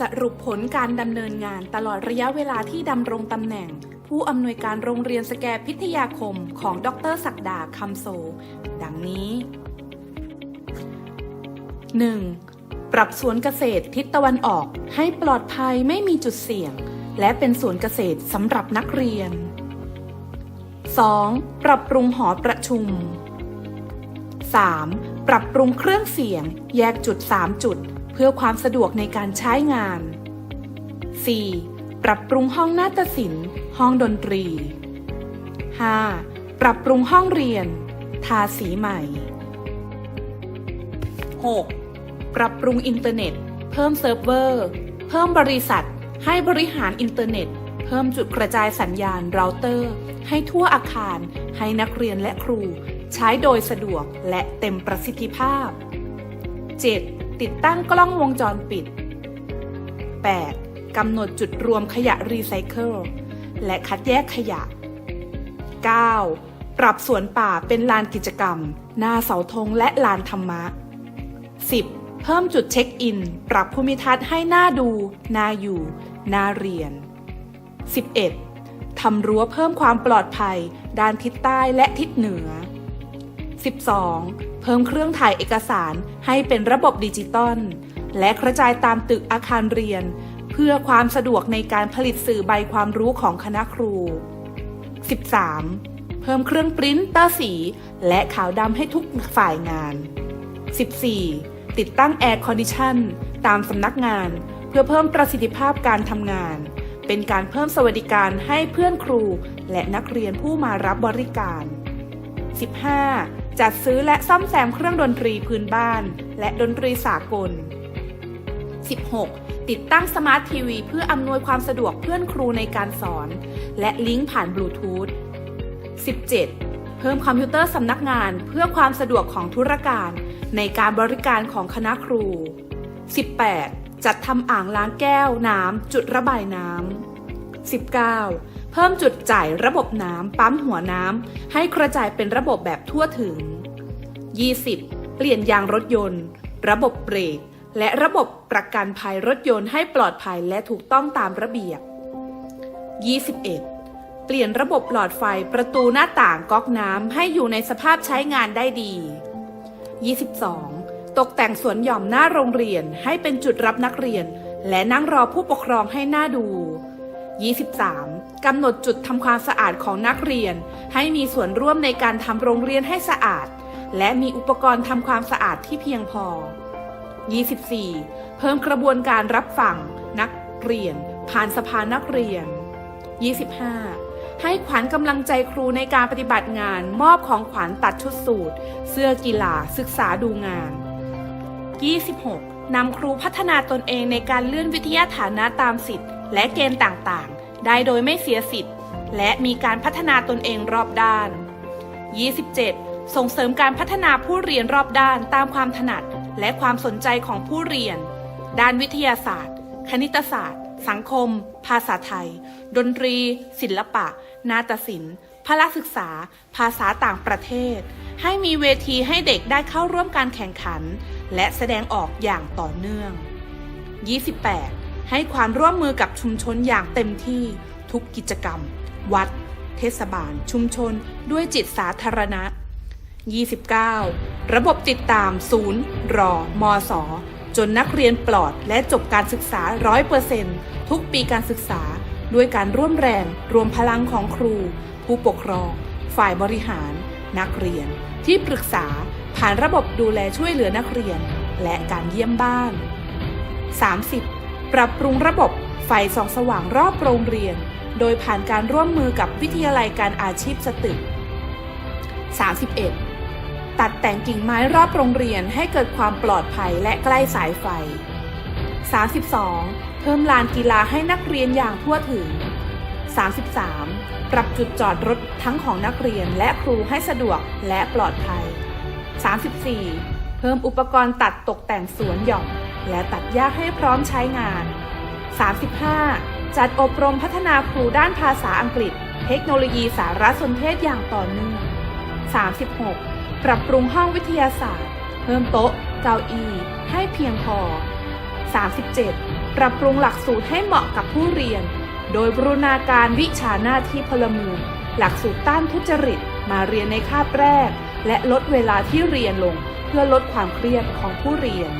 สรุปผลการดำเนินงานตลอดระยะเวลาที่ดำรงตำแหน่ง ผู้อำนวยการโรงเรียนสแกพิทยาคมของดรศักดาคำโสดังนี้ 1. ปรับสวนเกษตรทิศตะวันออกให้ปลอดภัยไม่มีจุดเสี่ยง และเป็นสวนเกษตรสำหรับนักเรียน 2. ปรับปรุงหอประชุม 3. ปรับปรุงเครื่องเสียง แยกจุด 3 จุด เพื่อความสะดวกในการใช้งาน 4. ปรับปรุงห้องนาฏศิลป์ ห้องดนตรี 5. ปรับปรุงห้องเรียน ทาสีใหม่ 6. ปรับปรุงอินเทอร์เน็ต เพิ่มเซิร์ฟเวอร์ เพิ่มบริษัท ให้บริหารอินเทอร์เน็ต เพิ่มจุดกระจายสัญญาณเราเตอร์ ให้ทั่วอาคาร ให้นักเรียนและครู ใช้โดยสะดวกและเต็มประสิทธิภาพ 7. ติดตั้งกล้องวงจรปิด 8. กำหนดจุดรวมขยะรีไซเคิลและคัดแยกขยะ 9. ปรับสวนป่าเป็นลานกิจกรรม หน้าเสาธงและลานธรรมะ 10. เพิ่มจุดเช็คอิน ปรับภูมิทัศน์ให้หน่าดู น่าอยู่ น่าเรียน 11. ทำรั้วเพิ่มความปลอดภัย ด้านทิศใต้และทิศเหนือ 12. เพิ่มเครื่องถ่ายเอกสารให้เป็นระบบดิจิตอลและกระจายตามตึกอาคารเรียน เพื่อความสะดวกในการผลิตสื่อใบความรู้ของคณะครู 13. เพิ่มเครื่องปริ้นเตอร์สี และขาวดำให้ทุกฝ่ายงาน 14. ติดตั้งแอร์คอนดิชันตามสำนักงาน เพื่อเพิ่มประสิทธิภาพการทำงาน เป็นการเพิ่มสวัสดิการให้เพื่อนครู และนักเรียนผู้มารับบริการ 15. จัดซื้อและซ่อมแซมเครื่องดนตรีพื้นบ้าน และดนตรีสากล 16. ติดตั้งสมาร์ททีวีเพื่ออำนวยความสะดวกเพื่อนครูในการสอน และลิงก์ผ่านบลูทูธ 17. เพิ่มคอมพิวเตอร์สำนักงานเพื่อความสะดวกของธุรการ ในการบริการของคณะครู 18. จัดทำอ่างล้างแก้วน้ำจุดระบายน้ำ 19. เพิ่มจุดจ่ายระบบน้ำปั๊มหัวน้ำให้กระจายเป็นระบบแบบทั่วถึง 20. เปลี่ยนยางรถยนต์ ระบบเบรก และระบบประกันภัยรถยนต์ให้ปลอดภัยและถูกต้องตามระเบียบ 21. เปลี่ยนระบบหลอดไฟประตูหน้าต่างก๊อกน้ำให้อยู่ในสภาพใช้งานได้ดี 22. ตกแต่งสวนหย่อมหน้าโรงเรียนให้เป็นจุดรับนักเรียน และนั่งรอผู้ปกครองให้หน้าดู 23. กำหนดจุดทำความสะอาดของนักเรียน ให้มีส่วนร่วมในการทำโรงเรียนให้สะอาด และมีอุปกรณ์ทำความสะอาดที่เพียงพอ 24. เพิ่มกระบวนการรับฟังนักเรียน ผ่านสภานักเรียน 25. ให้ขวัญกำลังใจครูในการปฏิบัติงาน มอบของขวัญตัดชุดสูตร เสื้อกีฬาศึกษาดูงาน 26. นำครูพัฒนาตนเองในการเลื่อนวิทยาฐานะตามสิทธิ์ และเกณฑ์ต่างๆ ได้โดยไม่เสียสิทธิ์ และมีการพัฒนาตนเองรอบด้าน 27. ส่งเสริมการพัฒนาผู้เรียนรอบด้านตามความถนัด และความสนใจของผู้เรียน ด้านวิทยาศาสตร์ คณิตศาสตร์ สังคม ภาษาไทย ดนตรี ศิลปะ นาฏศิลป์พละศึกษา ภาษาต่างประเทศ ให้มีเวทีให้เด็กได้เข้าร่วมการแข่งขัน และแสดงออกอย่างต่อเนื่อง 28. ให้ความร่วมมือกับชุมชนอย่างเต็มที่ทุกกิจกรรม วัด เทศบาล ชุมชน ด้วยจิตสาธารณะ 29. ระบบติดตามศูนย์ รอ มอสจนนักเรียนปลอดและจบการศึกษา 100%ทุกปีการศึกษา ด้วยการร่วมแรงรวมพลังของครู ผู้ปกครอง ฝ่ายบริหาร นักเรียน ที่ปรึกษาผ่านระบบดูแลช่วยเหลือนักเรียน และการเยี่ยมบ้าน 30. ปรับปรุงระบบไฟส่องสว่างรอบโรงเรียน โดยผ่านการร่วมมือกับวิทยาลัยการอาชีพสตึก 31. ตัดแต่งกิ่งไม้รอบโรงเรียนให้เกิดความปลอดภัยและใกล้สายไฟ 32. เพิ่มลานกีฬาให้นักเรียนอย่างทั่วถึง 33. ปรับจุดจอดรถทั้งของนักเรียนและครูให้สะดวกและปลอดภัย 34. เพิ่มอุปกรณ์ตัดตกแต่งสวนหย่อม และตัดหญ้าให้พร้อมใช้งาน 35. จัดอบรมพัฒนาครูด้านภาษาอังกฤษ เทคโนโลยีสารสนเทศอย่างต่อเนื่อง 36. ปรับปรุงห้องวิทยาศาสตร์ เพิ่มโต๊ะ เก้าอี้ ให้เพียงพอ 37. ปรับปรุงหลักสูตรให้เหมาะกับผู้เรียน โดยบรูณาการวิชาหน้าที่พลเมืองหลักสูตรต้านทุจริตมาเรียนในคาบแรก และลดเวลาที่เรียนลง เพื่อลดความเครียดของผู้เรียน